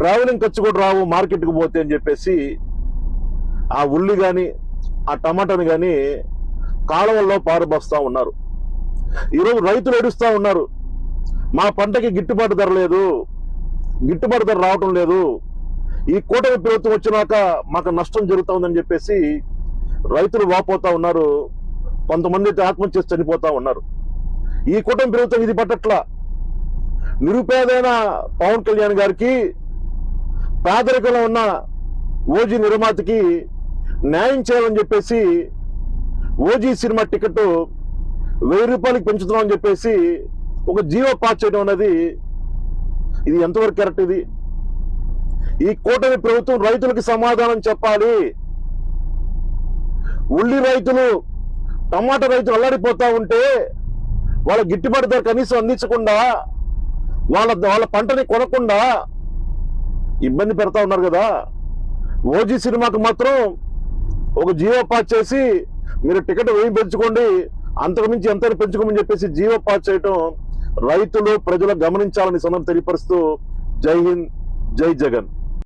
Travelling ఖర్చు కూడా రావు మార్కెట్కి పోతే అని చెప్పేసి ఆ ఉల్లి కానీ ఆ టమాటాని కానీ కాలువల్లో పారబోస్తా ఉన్నారు. ఈరోజు రైతులు ఏడుస్తా ఉన్నారు. మా పంటకి గిట్టుబాటు ధర లేదు గిట్టుబాటు ధర రావటం లేదు. ఈ కూటమి ప్రభుత్వం వచ్చినాక మాకు నష్టం జరుగుతుందని చెప్పేసి రైతులు వాపోతా ఉన్నారు. కొంతమంది అయితే ఆత్మహత్య చనిపోతా ఉన్నారు. ఈ కూటమి ప్రభుత్వం ఇది పట్టట్ల. నిరుపేదైన పవన్ కళ్యాణ్ గారికి పేదరికంలో ఉన్న ఓజీ నిర్మాతకి న్యాయం చేయాలని చెప్పేసి ఓజీ సినిమా టికెట్ వెయ్యి రూపాయలకి పెంచుతున్నామని చెప్పేసి ఒక జీవో పాస్ చేయడం అనేది ఇది ఎంతవరకు కరెక్ట్ ఇది? ఈ కూటమి ప్రభుత్వం రైతులకు సమాధానం చెప్పాలి. ఉల్లి రైతులు టమాటా రైతులు అల్లాడిపోతా ఉంటే వాళ్ళ గిట్టుబాటు ధర కనీసం అందించకుండా వాళ్ళ వాళ్ళ పంటని కొనకుండా ఇబ్బంది పెడతా ఉన్నారు కదా. ఓజీ సినిమాకు మాత్రం ఒక జీవో పాస్ చేసి మీరు టికెట్ వేయి పెంచుకోండి అంతకుమించి ఎంత పెంచుకోమని చెప్పేసి జీవో పాస్ చేయటం రైతులు ప్రజలు గమనించాలని సందర్భం తెలియపరుస్తూ జై హింద్ జై జగన్.